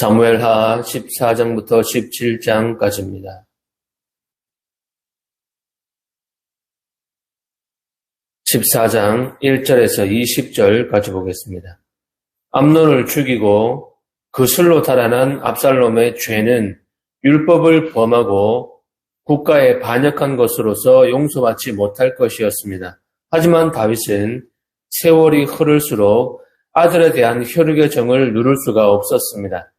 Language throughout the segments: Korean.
사무엘하 14장부터 17장까지입니다. 14장 1절에서 20절까지 보겠습니다. 암론을 죽이고 그 술로 달아난 압살롬의 죄는 율법을 범하고 국가에 반역한 것으로서 용서받지 못할 것이었습니다. 하지만 다윗은 세월이 흐를수록 아들에 대한 혈육의 정을 누를 수가 없었습니다.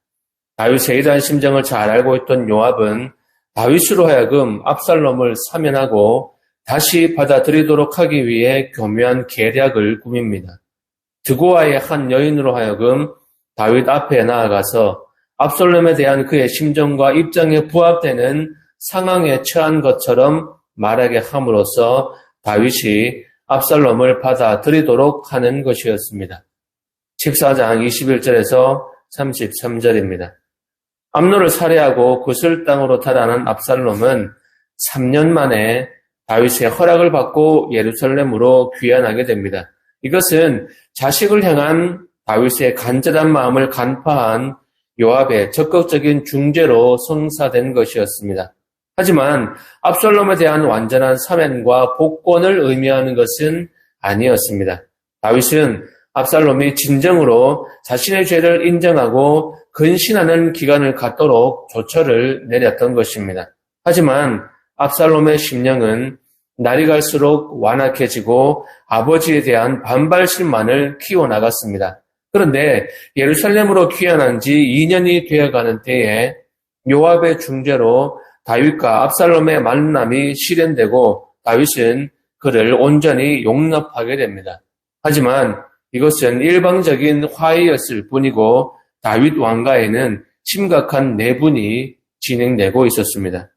다윗의 이러한 심정을 잘 알고 있던 요압은 다윗으로 하여금 압살롬을 사면하고 다시 받아들이도록 하기 위해 교묘한 계략을 꾸밉니다. 드고아의 한 여인으로 하여금 다윗 앞에 나아가서 압살롬에 대한 그의 심정과 입장에 부합되는 상황에 처한 것처럼 말하게 함으로써 다윗이 압살롬을 받아들이도록 하는 것이었습니다. 14장 21절에서 33절입니다. 암노를 살해하고 구슬 땅으로 달아난 압살롬은 3년 만에 다윗의 허락을 받고 예루살렘으로 귀환하게 됩니다. 이것은 자식을 향한 다윗의 간절한 마음을 간파한 요압의 적극적인 중재로 성사된 것이었습니다. 하지만 압살롬에 대한 완전한 사면과 복권을 의미하는 것은 아니었습니다. 다윗은 압살롬이 진정으로 자신의 죄를 인정하고 근신하는 기간을 갖도록 조처를 내렸던 것입니다. 하지만 압살롬의 심령은 날이 갈수록 완악해지고 아버지에 대한 반발심만을 키워나갔습니다. 그런데 예루살렘으로 귀환한 지 2년이 되어가는 때에 요압의 중재로 다윗과 압살롬의 만남이 실현되고 다윗은 그를 온전히 용납하게 됩니다. 하지만 이것은 일방적인 화해였을 뿐이고 다윗 왕가에는 심각한 내분이 진행되고 있었습니다.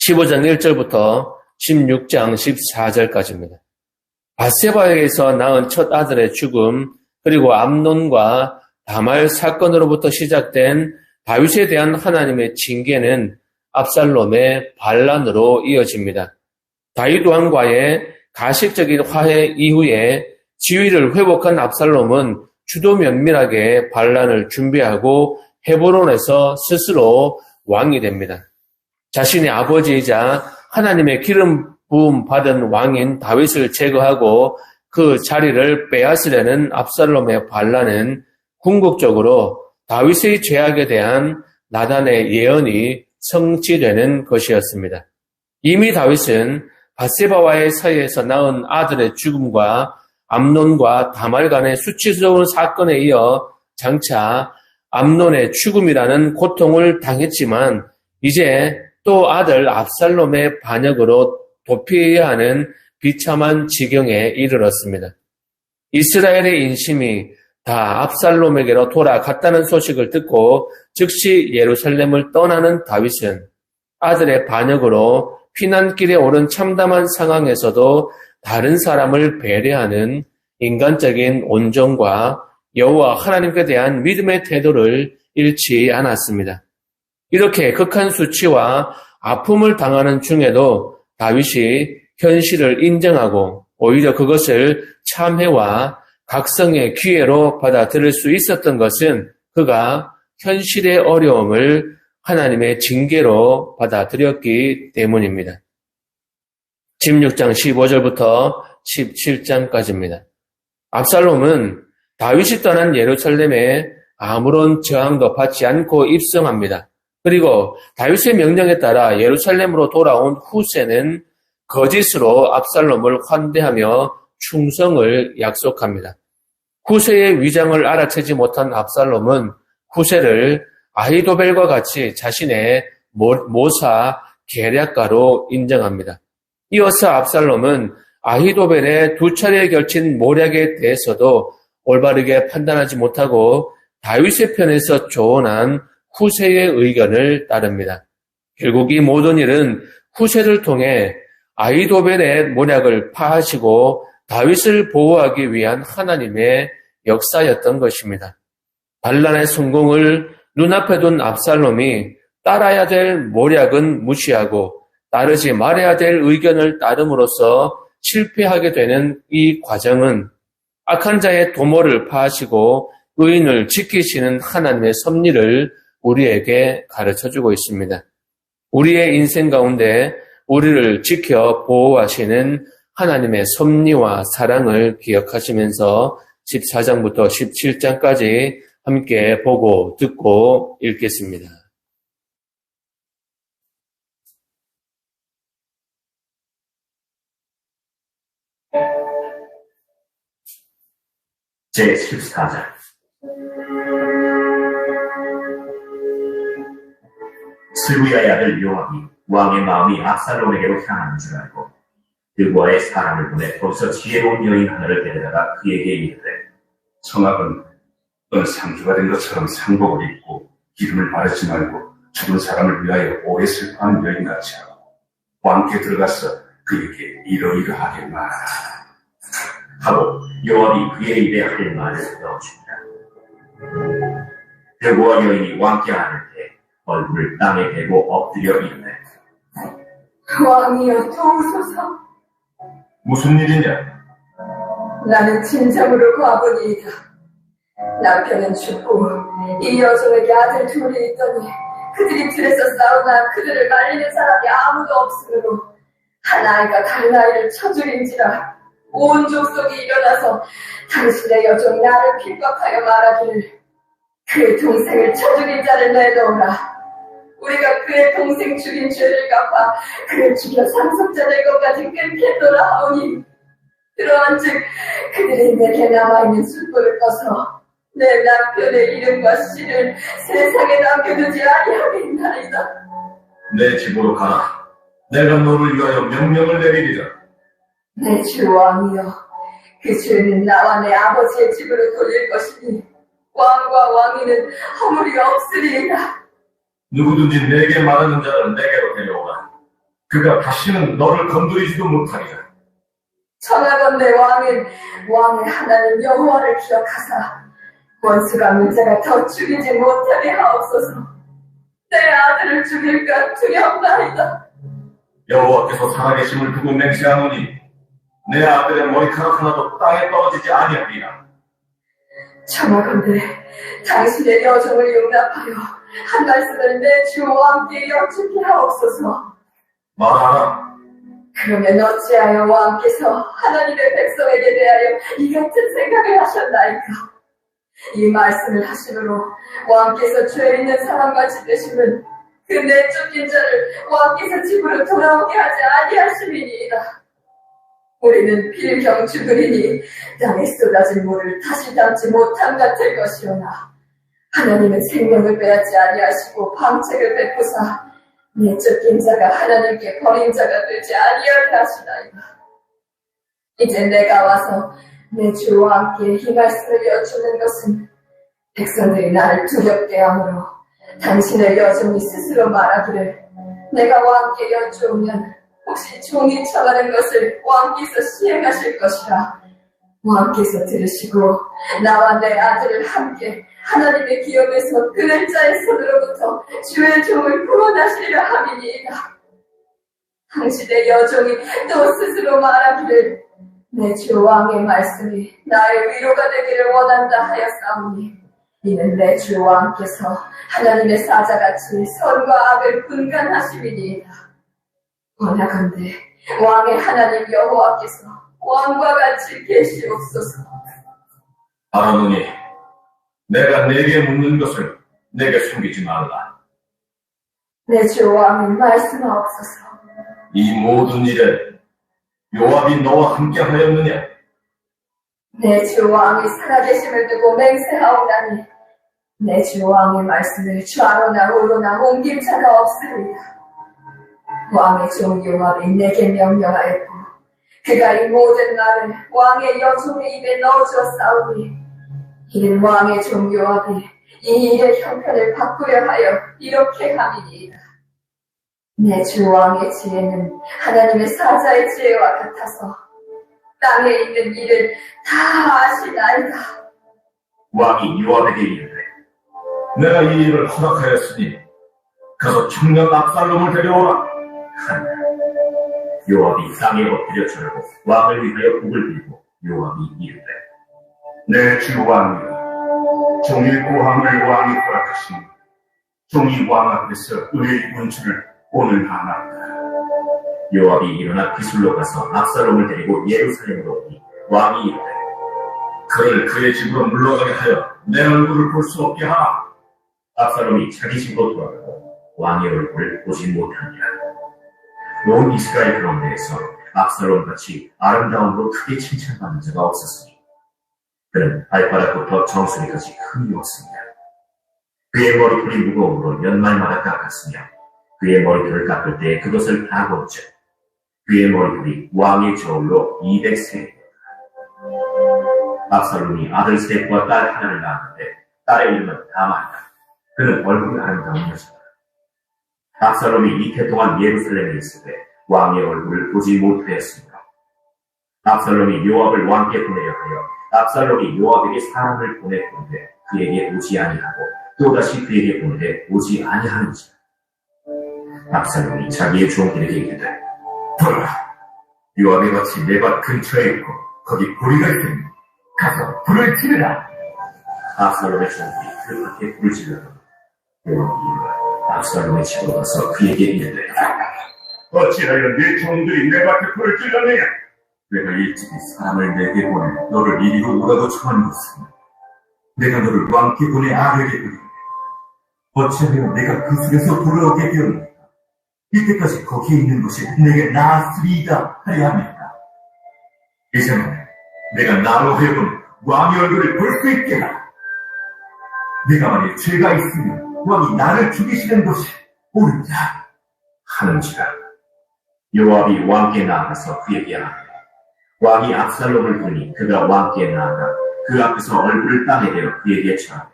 15장 1절부터 16장 14절까지입니다. 바세바에서 낳은 첫 아들의 죽음, 그리고 암론과 다말 사건으로부터 시작된 다윗에 대한 하나님의 징계는 압살롬의 반란으로 이어집니다. 다윗 왕과의 가식적인 화해 이후에 지위를 회복한 압살롬은 주도 면밀하게 반란을 준비하고 헤브론에서 스스로 왕이 됩니다. 자신의 아버지이자 하나님의 기름 부음 받은 왕인 다윗을 제거하고 그 자리를 빼앗으려는 압살롬의 반란은 궁극적으로 다윗의 죄악에 대한 나단의 예언이 성취되는 것이었습니다. 이미 다윗은 바세바와의 사이에서 낳은 아들의 죽음과 암론과 다말 간의 수치스러운 사건에 이어 장차 암론의 죽음이라는 고통을 당했지만 이제 또 아들 압살롬의 반역으로 도피해야 하는 비참한 지경에 이르렀습니다. 이스라엘의 인심이 다 압살롬에게로 돌아갔다는 소식을 듣고 즉시 예루살렘을 떠나는 다윗은 아들의 반역으로 피난길에 오른 참담한 상황에서도 다른 사람을 배려하는 인간적인 온정과 여호와 하나님께 대한 믿음의 태도를 잃지 않았습니다. 이렇게 극한 수치와 아픔을 당하는 중에도 다윗이 현실을 인정하고 오히려 그것을 참회와 각성의 기회로 받아들일 수 있었던 것은 그가 현실의 어려움을 하나님의 징계로 받아들였기 때문입니다. 16장 15절부터 17장까지입니다. 압살롬은 다윗이 떠난 예루살렘에 아무런 저항도 받지 않고 입성합니다. 그리고 다윗의 명령에 따라 예루살렘으로 돌아온 후세는 거짓으로 압살롬을 환대하며 충성을 약속합니다. 후세의 위장을 알아채지 못한 압살롬은 후세를 아히도벨과 같이 자신의 모사 계략가로 인정합니다. 이어서 압살롬은 아히도벨의 두 차례에 결친 모략에 대해서도 올바르게 판단하지 못하고 다윗의 편에서 조언한 후세의 의견을 따릅니다. 결국 이 모든 일은 후세를 통해 아이도벨의 모략을 파하시고 다윗을 보호하기 위한 하나님의 역사였던 것입니다. 반란의 성공을 눈앞에 둔 압살롬이 따라야 될 모략은 무시하고 따르지 말아야 될 의견을 따름으로써 실패하게 되는 이 과정은 악한 자의 도모를 파하시고 의인을 지키시는 하나님의 섭리를 우리에게 가르쳐 주고 있습니다. 우리의 인생 가운데 우리를 지켜 보호하시는 하나님의 섭리와 사랑을 기억하시면서 14장부터 17장까지 함께 보고 듣고 읽겠습니다. 제14장 스루야의 아들 요압이 왕의 마음이 압살롬에게로 향하는 줄 알고 그와의 사람을 보내 벌써 지혜로운 여인 하나를 데려다가 그에게 이르되 성악은 넌 상주가 된 것처럼 상복을 입고 기름을 바르지 말고 죽은 사람을 위하여 오래 슬퍼하는 여인같이 하고 왕께 들어가서 그에게 이러이러하게 말하라. 하고 요압이 그의 입에 할 말을 넣어준다. 여호와 여인이 왕께 아는 때 얼굴을 땅에 대고 엎드려 이르되 왕이여 도우소서 무슨 일이냐? 나는 진정으로 과부니이다 남편은 죽고 이 여종에게 아들 둘이 있더니 그들이 들에서 싸우나 그들을 말리는 사람이 아무도 없으므로 한 아이가 다른 아이를 쳐죽인지라 온 족속이 일어나서 당신의 여종이 나를 핍박하여 말하기를 그의 동생을 쳐죽인 자를 내놓으라 우리가 그의 동생 죽인 죄를 갚아 그를 죽여 상속자 될 것까지 끊겠노라 하오니 그러한 즉 그들이 내게 남아있는 술보를 떠서 내 남편의 이름과 씨를 세상에 남겨두지 아니하겠나이다 내 집으로 가라. 내가 너를 위하여 명령을 내리리라. 내 주 왕이여 그 죄는 나와 내 아버지의 집으로 돌릴 것이니 왕과 왕위는 허물이 없으리이다 누구든지 내게 말하는 자를 내게로 데려오라. 그가 다시는 너를 건드리지도 못하리라. 청하건대 왕은 왕의 하나님 여호와를 기억하사 원수가 문제가 더 죽이지 못하게 하옵소서 내 아들을 죽일까 두렵나이다 여호와께서 살아계심을 두고 맹세하노니 내 아들의 머리카락 하나도 땅에 떨어지지 아니하리라. 청하건대 당신의 여정을 용납하여 한 말씀을 내 주와 함께 여쭙게 하옵소서 말하라. 그러면 어찌하여 왕께서 하나님의 백성에게 대하여 이 같은 생각을 하셨나이까? 이 말씀을 하심으로 왕께서 죄 있는 사람과 지내심은 그 내쫓긴 자를 왕께서 집으로 돌아오게 하지 아니하심이니이다. 우리는 필경 죽으리니 땅에 쏟아진 물을 다시 담지 못함 같을 것이오나 하나님은 생명을 빼앗지 아니하시고 방책을 베푸사 내 쫓긴 자가 하나님께 버린 자가 되지 아니하게 하시나이다. 이제 내가 와서 내 주와 함께 이 말씀을 여쭈는 것은 백성들이 나를 두렵게 하므로 당신의 여종이 스스로 말하기를 내가 왕께 여쭈오면 혹시 종이 처하는 것을 왕께서 시행하실 것이라 왕께서 들으시고 나와 내 아들을 함께 하나님의 기업에서 그늘 자의 손으로부터 주의 종을 구원하시리라 함이니이다. 당신의 여종이 또 스스로 말하기를 내 주 왕의 말씀이 나의 위로가 되기를 원한다 하였사오니 이는 내 주 왕께서 하나님의 사자같이 선과 악을 분간하심이니이다. 원하건대 왕의 하나님 여호와께서 왕과 같이 계시옵소서. 아노니 내가 내게 묻는 것을 내게 숨기지 말라. 내 주 왕은 말씀하옵소서. 이 모든 일에 요압이 너와 함께 하였느냐? 내 주 왕이 살아계심을 두고 맹세하오나니 내 주 왕의 말씀을 좌로나 우로나 옮길 자가 없으리이다. 왕의 종 요압이 내게 명령하였고 그가 이 모든 말을 왕의 여종의 입에 넣어주었사오니 이는 왕의 종 요압이 이 일의 형편을 바꾸려 하여 이렇게 함이니이다. 내 주 왕의 지혜는 하나님의 사자의 지혜와 같아서 땅에 있는 일을 다 아시나이다. 왕이 요압에게 이르되 내가 이 일을 허락하였으니 가서 청년 압살롬을 데려오라. 요압이 땅에 엎드려 절고 왕을 위하여 북을 들고 요압이 이르되 내 주 왕이 종일 고함을 왕이 허락하시니 종이 왕 앞에서 의의 문주를 오늘 하나이다. 요압이 일어나 기술로 가서 압살롬을 데리고 예루살렘으로 오니 왕이 이르되 그를 그의 집으로 물러가게 하여 내 얼굴을 볼 수 없게 하라. 압살롬이 자기 집으로 돌아가고 왕의 얼굴을 보지 못하니라. 온 이스라엘 가운데에서 압살롬 같이 아름다움으로 크게 칭찬받는 자가 없었으니 그는 발바닥부터 정수리까지 흠이었습니다. 그의 머리털이 무거움으로 연말마다 깎았으며 그의 머리털을 깎을 때 그것을 다 걷죠. 그의 머리털이 왕의 저울로 200세 압살롬이 아들 셋과 딸 하나를 낳았는데 딸의 이름은 다마이다. 그는 얼굴이 아름다운 여자다. 압살롬이 이태 동안 예루살렘에 있을 때 왕의 얼굴을 보지 못하였으므로 압살롬이 요압을 왕께 보내려 하여 압살롬이 요압에게 사람을 보내건데 그에게 오지 아니하고 또다시 그에게 보내되 오지 아니하는지 압살롬이 자기의 종들에게 이르되 보라, 요압의 밭이 내 밭 근처에 있고 거기 보리가 있으니 가서 불을 지르라. 압살롬의 종들이 그 밖에 불을 질러도 요압이 압살롬의 집으로 가서 그에게 이르되 어찌하여 내 종들이 내 밭에 불을 질렀느냐? 내가 일찍이 사람을 내게 보내 너를 이리로 오라고 청한 것은 내가 너를 왕께 보내 아내게 보내 어찌하여 내가 그 속에서 돌아오게 되었는가? 이때까지 거기에 있는 것이 내게 나았으리이다 하려 합니다. 이제는 내가 나로 하여금 왕의 얼굴을 볼 수 있게 하라. 내가 만일 죄가 있으면 왕이 나를 죽이시는 것이 옳으냐? 하는지라 요압이 왕께 나아가서 그에게 하되 왕이 압살롬을 보니 그가 왕께 나아가 그 앞에서 얼굴을 땅에 대어 그에게 절하되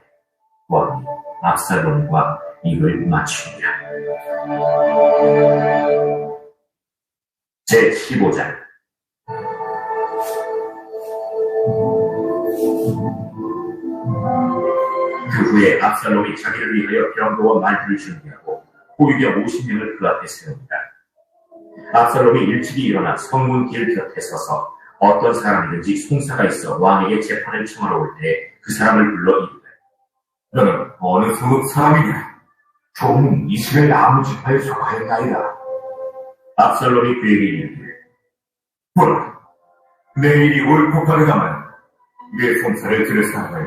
왕이 압살롬과 입을 맞추니라 제 15장 후에 압살롬이 자기를 위하여 병거와 말들을 준비하고 호위병 50명을 그 앞에 세웁니다. 압살롬이 일찍이 일어나 성문 길 곁에 서서 어떤 사람이든지 송사가 있어 왕에게 재판을 청하러 올 때 그 사람을 불러 이르되 너는 어느 사람이냐? 종은 이스라엘 아무 지파에 속하였나이다. 압살롬이 그에게 이르되 보라, 내일이 옳고 가르다만 내 송사를 들을 사람을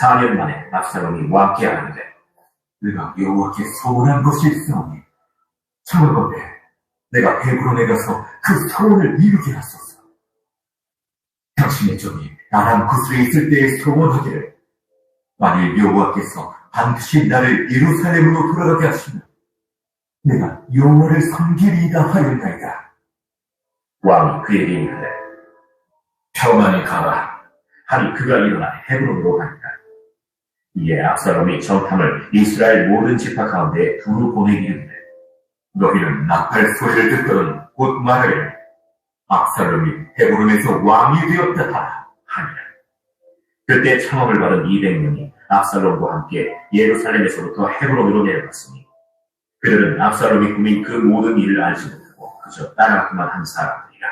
4년 만에 압살롬이 왕께 하는데 내가 여호와께 소원한 것이 있사오니 청하건대 내가 헤브론에 가서 그 소원을 이루게 하소서. 당신의 종이 나랑 구슬에 있을 때에 소원하기를 만일 여호와께서 반드시 나를 예루살렘으로 돌아가게 하시면 내가 여호와를 섬기리이다 하였나이다. 왕이 그에게 이르되 평안히 가라. 하니 그가 일어나 헤브론으로 가니라. 이에 압살롬이 정탐을 이스라엘 모든 지파 가운데 두루 보내기 이르되 너희는 나팔 소리를 듣거든 곧 말하기를 압살롬이 헤브론에서 왕이 되었다. 하니라. 그때 청함을 받은 200명이 압살롬과 함께 예루살렘에서부터 헤브론으로 내려갔으니 그들은 압살롬이 꾸민 그 모든 일을 알지 못하고 그저 따라가기만 한 사람들이라.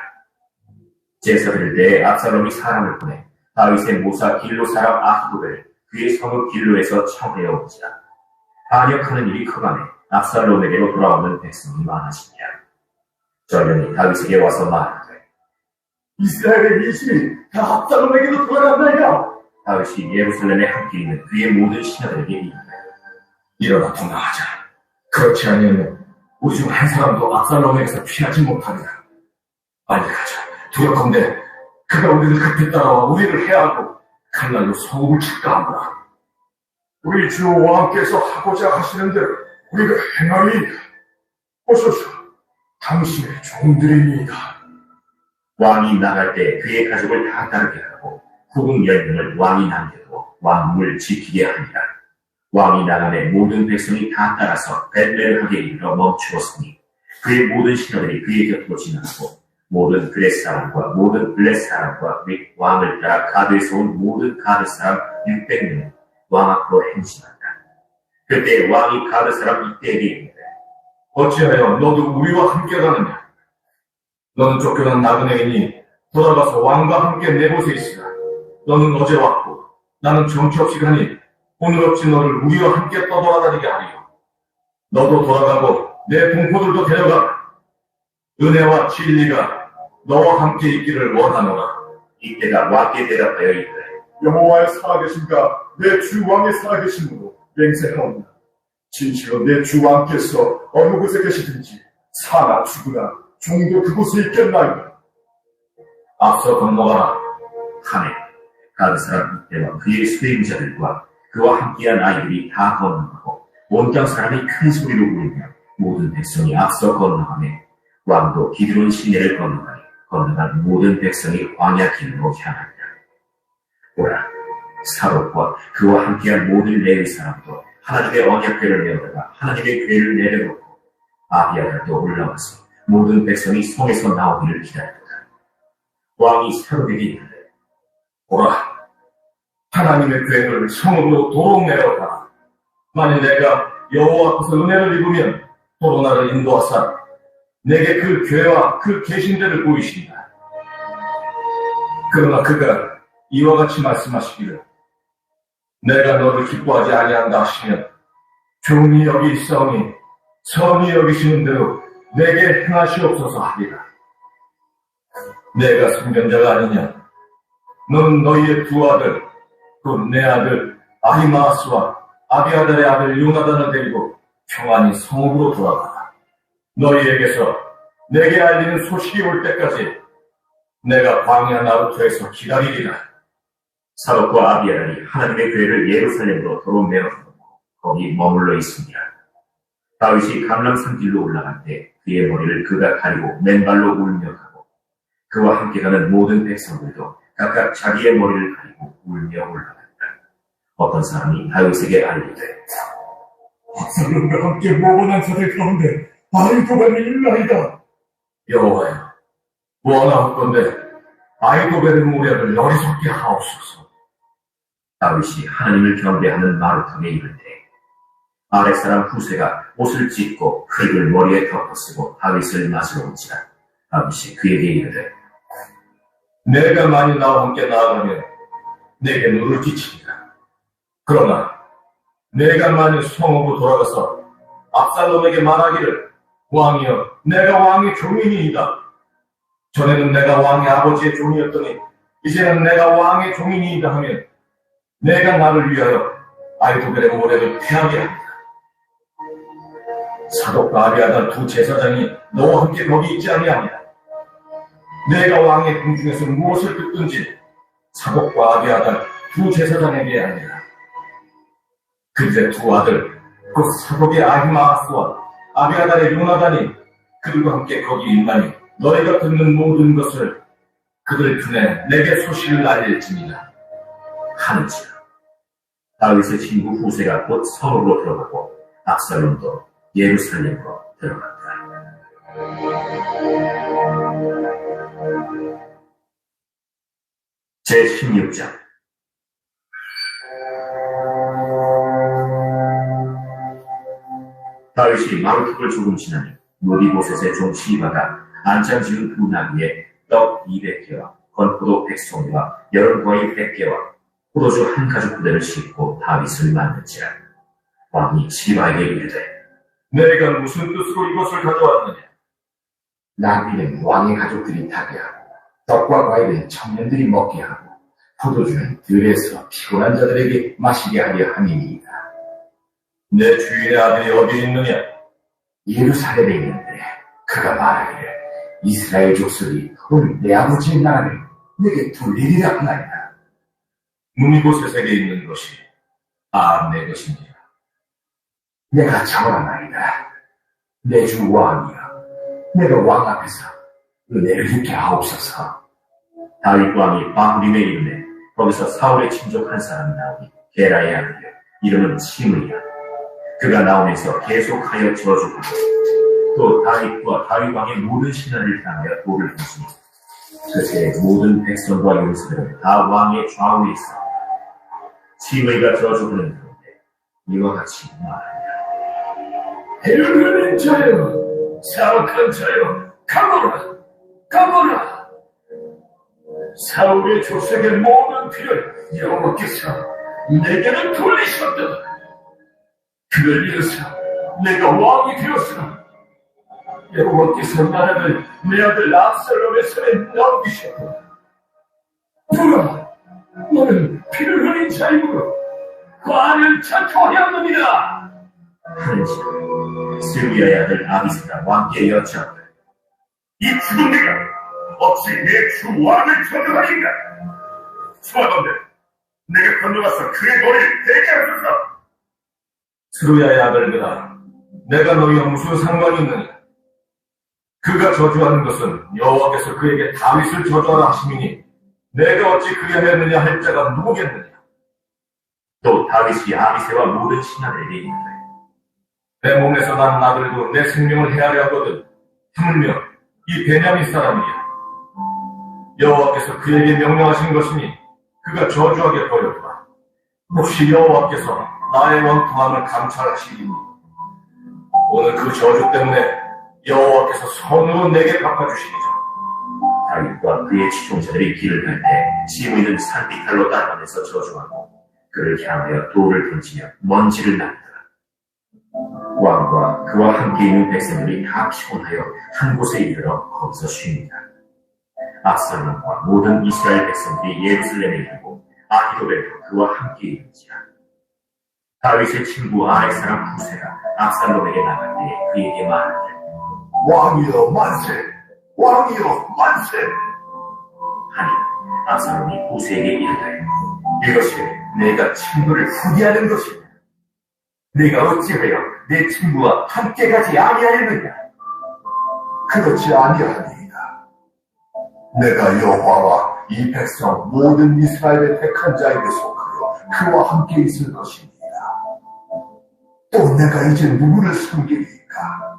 제사 드릴 때에 압살롬이 사람을 보내 다윗의 모사 길로 사람 아히도를 그의 성읍 길로에서 온지라. 반역하는 일이 크간에 압살롬에게로 돌아오는 백성이 많아지니라. 전령이 다윗에게 와서 말하되 이스라엘의 일심이 다 압살롬에게로 돌아간다이다. 다윗이 예루살렘에 함께 있는 그의 모든 신하들에게 이르되 일어나 동나하자. 그렇지 아니하면 우리 중 한 사람도 압살롬에게서 피하지 못하리라. 빨리 가자. 두렵건대 그가 우리를 급히 따라와 우리를 해하고 칼날로 칠까 하노라. 우리 주 왕께서 하고자 하시는 대로 우리가 행하리이다. 오소서 당신의 종들이니이다. 왕이 나갈 때 그의 가족을 다 따르게 하고 후궁 열명을 왕이 남겨두어 왕국을 지키게 하니라. 왕이 나간에 모든 백성이 다 따라서 벳레르하게 이르러 멈추었으니 그의 모든 신하들이 그의 곁으로 지나가고 모든 그렛 사람과 모든 블렛 사람과 및 왕을 따라 가드에서 온 모든 가드 사람 600명은 왕 앞으로 행진한다. 그때 왕이 가드 사람 이때에게 이르되 어찌하여 너도 우리와 함께 가느냐? 너는 쫓겨난 나그네이니 돌아가서 왕과 함께 내 곳에 있으라. 너는 어제 왔고 나는 정처 없이 가니 오늘 없이 너를 우리와 함께 떠돌아다니게 하리요. 너도 돌아가고 내 동포들도 데려가. 은혜와 진리가 너와 함께 있기를 원하노라. 이때가 왕께 대답하여 이르되 여호와의 살아계심과 내 주 왕의 살아계심으로 맹세하오나 진실로 내 주 왕께서 어느 곳에 계시든지 사나 죽으나 종도 그곳에 있겠나이다. 앞서 건너가라. 하네 가드 사람 이때와 그의 수행자들과 그와 함께한 아이들이 다 건너가고 온땅 사람이 큰 소리로 울며 모든 백성이 앞서 건너가매 왕도 기드론 시내를 건너가니 건너간 모든 백성이 광야 길로 향한다. 보라 사롯과 그와 함께한 모든 레위 사람도 하나님의 언약궤를 메어다가 하나님의 궤를 내려놓고 아비아들도 올라와서 모든 백성이 성에서 나오기를 기다렸다. 왕이 사롯에게 이르되 보라, 하나님의 괴를 성으로 도로 내려가라. 만일 내가 여호와 앞에서 은혜를 입으면 도로 나를 인도하사 내게 그 괴와 그 계신들을 보이신다. 그러나 그가 이와 같이 말씀하시기를 내가 너를 기뻐하지 아니한다 하시면 종이 여기 있사오니 선이 여기시는 대로 내게 행하시옵소서 하리라. 내가 성전자가 아니냐? 너는 너희의 두 아들, 곧 내 아들 아히마스와 아비아달의 아들 요나단을 데리고 평안히 성읍으로 돌아가라. 너희에게서 내게 알리는 소식이 올 때까지 내가 광야 나루토에서 기다리리라. 사롯과 아비아달이 하나님의 궤를 예루살렘으로 도로 메어놓고 거기 머물러 있습니다. 다윗이 감람산 길로 올라갈 때 그의 머리를 그가 가리고 맨발로 울며 가고 그와 함께 가는 모든 백성들도 각각 자기의 머리를 가리고 울며 올라간다. 어떤 사람이 다윗에게 알리되 absalom과 함께 모건한 자들 가운데 아이도벤이 일나이다. 여호와여, 원하옵건대 아이도벨의 모략을 어리석게 하옵소서. 다윗이 하나님을 경배하는 마루탕에 이를 때 아랫사람 후세가 옷을 찢고 흙을 머리에 덮어쓰고 다윗을 맞으러 온지라 다윗이 그에게 이르되 내가 만일 나와 함께 나아가면 내게 눈을 끼치리라. 그러나 내가 만일 성읍으로 돌아가서 압살롬에게 말하기를 왕이여 내가 왕의 종인이이다. 전에는 내가 왕의 아버지의 종이었더니 이제는 내가 왕의 종인이이다 하면 내가 나를 위하여 아이도벨의 모래를 패하게 합니다. 사독과 아비아달 두 제사장이 너와 함께 거기 있지 아니하냐. 내가 왕의 궁중에서 무엇을 듣든지 사독과 아비아달 두 제사장에게 아니라 그들의 두 아들 곧 사독의 아히마아스와 아비아달의 요나단이 그들과 함께 거기 있나니 너희가 듣는 모든 것을 그들 편에 내게 소식을 알릴지니라. 하는지라. 다윗의 친구 후세가 곧 성으로 들어가고 압살롬도 예루살렘으로 들어갔다. 제 16장 다윗이 마루특을 조금 지나니 노디보셋의 종 시바가 안장 지은 두 나귀에 떡 200개와 건포도 100송이와 여름 거의 100개와 포도주 한 가죽 부대를 싣고 다윗을 만든지라 왕이 시바에게 이르되 내가 무슨 뜻으로 이것을 가져왔느냐 낭비는 왕의 가족들이 타게 하고 떡과 과일은 청년들이 먹게 하고 포도주는 들에서 피곤한 자들에게 마시게 하려 함이니이다. 내 주인의 아들이 어디 있느냐 예루살렘에 있는데 그가 말하기를 이스라엘 족속이 오늘 내 아버지의 나라를 내게 돌리리라 하나이다. 문이곳에 있는 것이 아내 것이니라 내가 청하나이다. 내 주 왕이여 내가 왕 앞에서 은혜를 입게 하옵소서. 다윗 왕이 바후림에 이르매 거기서 사울의 친족 한 사람이 나오니 게라의 아들이요 이름은 시므이야. 그가 나오면서 계속하여 저주하고 또 다윗과 다윗 왕의 모든 신하를 향하여 돌을 던지니 그새 모든 백성과 용사들은 다 왕의 좌우에 있어 시므이가 저주하는 가운데 이와 같이 말하니라. 배를 자여, 사악한 자여, 가거라, 가거라. 사울의 조색의 모든 피를 여호와께서 내게는 돌리셨다. 그를 위해서 내가 왕이 되었으나 여호와께서 나라를 내 아들 압살롬의 손에 넘기셨다. 누가 너는 피를 흘린 자임으로 관을 자초하였느니라. 하는지라 스루야의 아들 아비스가 왕께 여쭈었다. 이 죽은 내가 어찌 내주 왕을 저주하인가? 소하건대 내가 건너가서 그의 머리를 대게 하소서. 스루야의 아들들아, 내가 너희와 무슨 상관이 있느냐? 그가 저주하는 것은 여호와께서 그에게 다윗을 저주하라 하심이니 내가 어찌 그리하였느냐 할 자가 누구겠느냐? 또 다윗이 아비세와 모든 신하들에게 이르되 내 몸에서 난 아들도 내 생명을 헤아려 하거든 하물며 이 베냐민 사람이야. 여호와께서 그에게 명령하신 것이니 그가 저주하게 버렸다. 혹시 여호와께서 나의 원통함을 감찰하시리니 오늘 그 저주 때문에 여호와께서 손으로 내게 갚아주시리라. 다윗과 그의 추종자들이 길을 갈때 시므이는 산비탈로 따라가면서 저주하고 그를 향하여 돌을 던지며 먼지를 낳더라. 왕과 그와 함께 있는 백성들이 다 피곤하여 한 곳에 이르러 거기서 쉽니다. 압살롬과 모든 이스라엘 백성들이 예루살렘에 이르고 아히도벨도 그와 함께 이르지라. 다윗의 친구 아의 사람 후세가 압살롬에게 나갈 때 그에게 말하되 왕이여 만세! 왕이여 만세! 하니 압살롬이 후세에게 이르되 이것이 내가 친구를 후기하는 것이다. 네가 어찌하여 내 친구와 함께 가지 아니하였느냐? 그렇지 아니하니이다. 내가 여호와와 이 백성 모든 이스라엘의 택한 자에게 속하여 그와 함께 있을 것입니다. 또 내가 이제 누구를 섬기리까?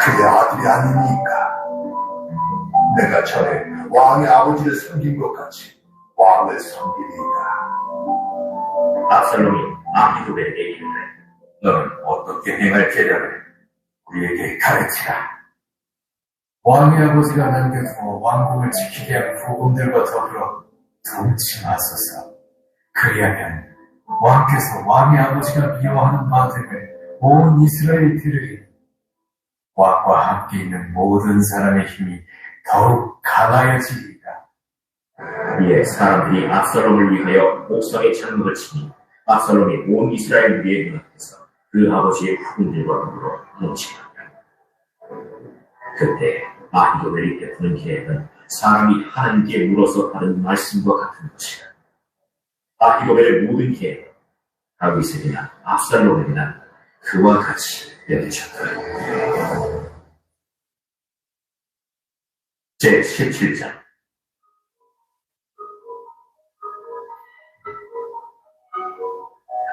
그의 아들이 아니니까. 내가 전에 왕의 아버지를 섬긴 것 같이 왕을 섬기리까. 압살롬이 아히도벨에게 이르되 너는 어떻게 행할 계략을 우리에게 가르치라. 왕의 아버지가 남겨두고 왕국을 지키게 한 후금들과 더불어 동침하소서. 그리하면 왕께서 왕의 아버지가 미워하는 바들을 온 이스라엘이 들으리. 왕과 함께 있는 모든 사람의 힘이 더욱 강하여지리이다. 이에 사람들이 압살롬을 위하여 목성의 창문을 치니 압살롬이 온 이스라엘 위에 눈앞에서 그 아버지의 후군들과 더불어 뭉치었다. 그때 아히도벨이 베푸는 계획은 사람이 하나님께 물어서 받은 말씀과 같은 것이다. 아히도벨의 모든 계획은 다윗에게나 압살롬에게나 그와 같이 되어졌다. 제 17장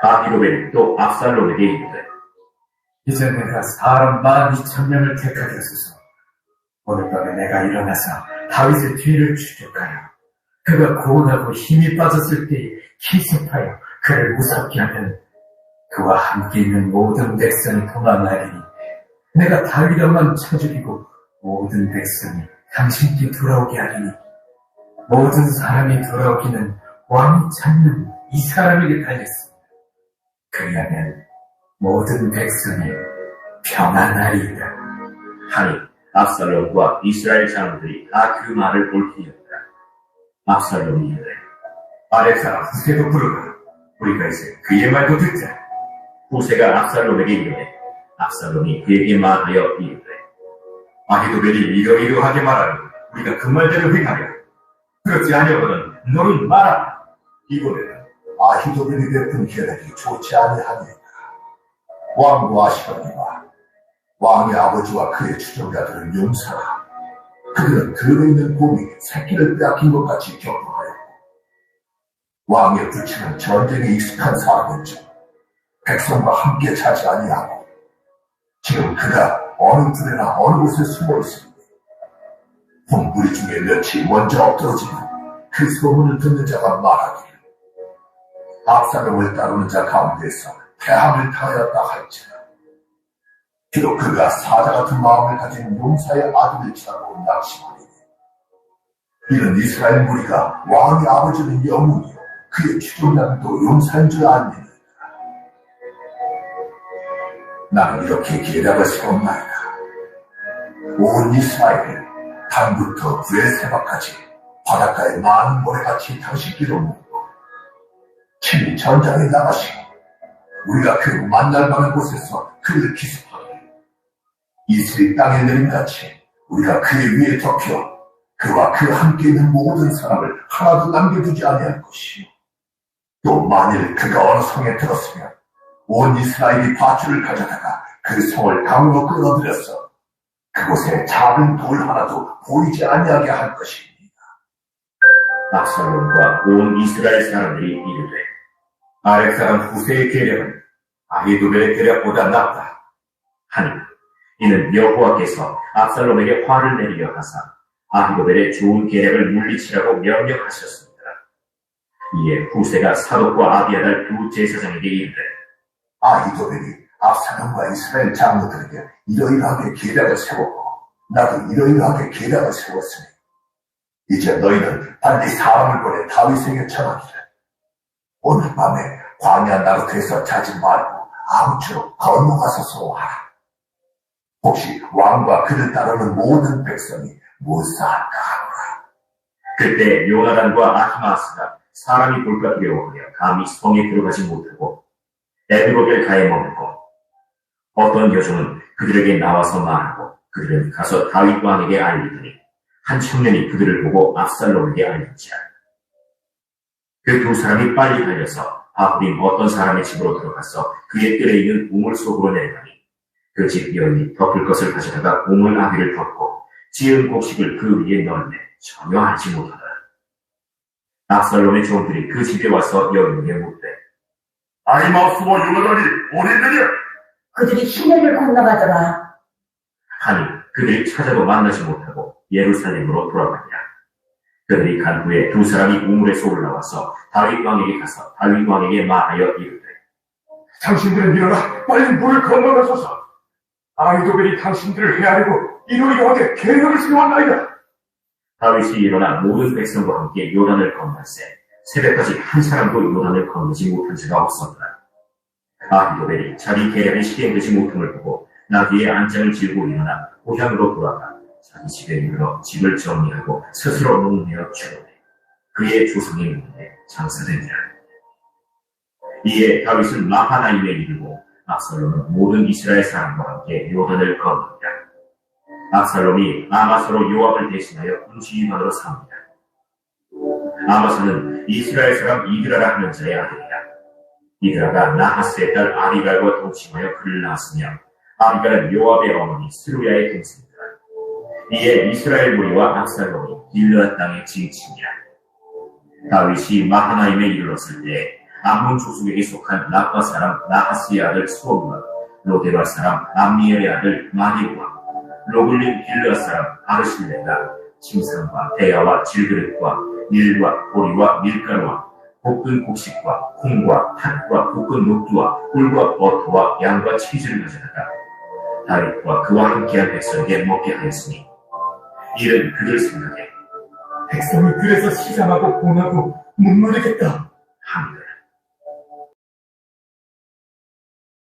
아히도벨이 또 압살롬에게 이르되 이제 내가 사람 만 이천 명을 택하겠소서. 오늘 밤에 내가 일어나서 다윗의 뒤를 추격하여 그가 고운하고 힘이 빠졌을 때 기습하여 그를 무섭게 하면 그와 함께 있는 모든 백성이 도망하리니 내가 다윗만 쳐죽이고 모든 백성이 당신께 돌아오게 하리니 모든 사람이 돌아오기는 왕이 찾는 이 사람에게 달렸습니다. 그리하면 모든 백성이 평안하리이다. 하니 압살롬과 이스라엘 장로들이 다 그 말을 옳히었다. 압살롬이 이르되 아래 사람 후세도 부르라. 우리가 이제 그의 말도 듣자. 후세가 압살롬에게 이르되 압살롬이 그에게 말하여 이르되 아히도벨이 이러이러하게 말하니 우리가 그 말대로 행하려. 그렇지 아니하거든 너는 말하라. 이번에는 아히도벨이 베푼 계획이 좋지 아니하니까. 왕과 아시거니와 왕의 아버지와 그의 추종자들을 용서하라. 그들은 들어있는 곰이 새끼를 빼앗긴 것 같이 격동하였고 왕의 불치는 전쟁에 익숙한 사람이었죠. 백성과 함께 자지 아니하고 지금 그가 어느 들에나 어느 곳에 숨어 있으니 본부리 중에 며칠 먼저 엎드러지면 그 소문을 듣는 자가 말하기를 압살롬을 따르는 자 가운데서 패함을 당하였다 할지라. 비록 그가 사자 같은 마음을 가진 용사의 아들일지라도 낙심하니 이는 이스라엘 무리가 왕의 아버지는 영웅이요 그의 추종자도 용사인 줄 아니니 나는 이렇게 계략을 세웠나이다. 온 이스라엘, 단부터 브레세바까지 바닷가에 많은 모래같이 당신기로 묻고 친히 전장에 나가시고 우리가 그 만날 만한 곳에서 그를 기습하고 이스라엘 땅에 내림같이 우리가 그 위에 덮여 그와 그 함께 있는 모든 사람을 하나도 남겨두지 아니할 것이요 또 만일 그가 어느 성에 들었으면 온 이스라엘이 밧줄을 가져다가 그 성을 강으로 끌어들여서 그곳에 작은 돌 하나도 보이지 아니하게 할 것입니다. 압살롬과 온 이스라엘 사람들이 이르되 아렉 사람 후세의 계략은 아히도벨의 계략보다 낫다 하니 이는 여호와께서 압살롬에게 화를 내리려 하사 아히도벨의 좋은 계략을 물리치라고 명령하셨습니다. 이에 후세가 사독과 아비아달 두 제사장에게 이르되 아히도벨이 압사람과 이스라엘 장로들에게 이러이러하게 계략을 세웠고 나도 이러이러하게 계략을 세웠으니 이제 너희는 빨리 사람을 보내 다윗에게 전하기를. 오늘 밤에 광야 나루트에서 자지 말고 아무쪼록 건너가서 소하라. 혹시 왕과 그를 따르는 모든 백성이 무사할까 하노라. 그때 요나단과 아히마스가 사람이 볼까 두려워하며 감히 성에 들어가지 못하고 에드로겔 가에 머물고 어떤 여종은 그들에게 나와서 말하고 그들은 가서 다윗 왕에게 알리더니 한 청년이 그들을 보고 압살롬에게 알렸지라. 그 두 사람이 빨리 달려서 아브림 어떤 사람의 집으로 들어가서 그의 뜰에 있는 우물 속으로 내려가니 그 집 여인이 덮을 것을 가져다가 우물 아비를 덮고 지은 곡식을 그 위에 넣었네 전혀 알지 못하더라. 압살롬의 종들이 그 집에 와서 여인에게 묻되 아이마스와 요나단이 어디느냐 그들이 시내를 건너가더라. 하니 그들이 찾아도 만나지 못하고 예루살렘으로 돌아가니라. 그들이 간 후에 두 사람이 우물에서 올라와서 다윗 왕에게 가서 다윗 왕에게 말하여 이르되 당신들은 일어나 빨리 물을 건너가소서 아이도벨이 당신들을 헤아리고 이러이러하게 계략을 세웠나이다 다윗이 일어나 모든 백성과 함께 요단을 건널세 새벽까지 한 사람도 요단을 건너지 못한 자가 없었더라. 아히도벨이 자기 계략이 실행되지 못함을 보고 나귀의 안장을 지우고 일어나 고향으로 돌아가 자기 집에 이르러 집을 정리하고 스스로 농내어 죽었네. 그의 조상의 눈에 장사되니라. 이에 다윗은 마하나임에 이르고 압살롬은 모든 이스라엘 사람과 함께 요단을 건너니라. 압살롬이 아마사로 요압을 대신하여 군주위관으로 삼니다. 아마사는 이스라엘 사람 이드라라 하는 자의 아들이다. 이드라가 나하스의 딸 아비갈과 동침하여 그를 낳았으며 아비갈은 요압의 어머니 스루야의 동생이다. 이에 이스라엘 무리와 압살롬이 길르앗 땅에 진치니라. 다윗이 마하나임에 이르렀을 때 암몬 조속에게 속한 라파 사람 나하스의 아들 수업과 로데발 사람 암미엘의 아들 마니와 길르앗 사람 아르실레가 침상과 대야와 질그릇과 밀과 보리와 밀가루와 볶은 곡식과 콩과 팥과 볶은 녹두와 꿀과 버터와 양과 치즈를 가져다가 다윗과 그와 함께한 백성에게 먹게 하였으니 이는 그들 생각에 백성이 그래서 시장하고 공하고 못 누리겠다. 함이더라.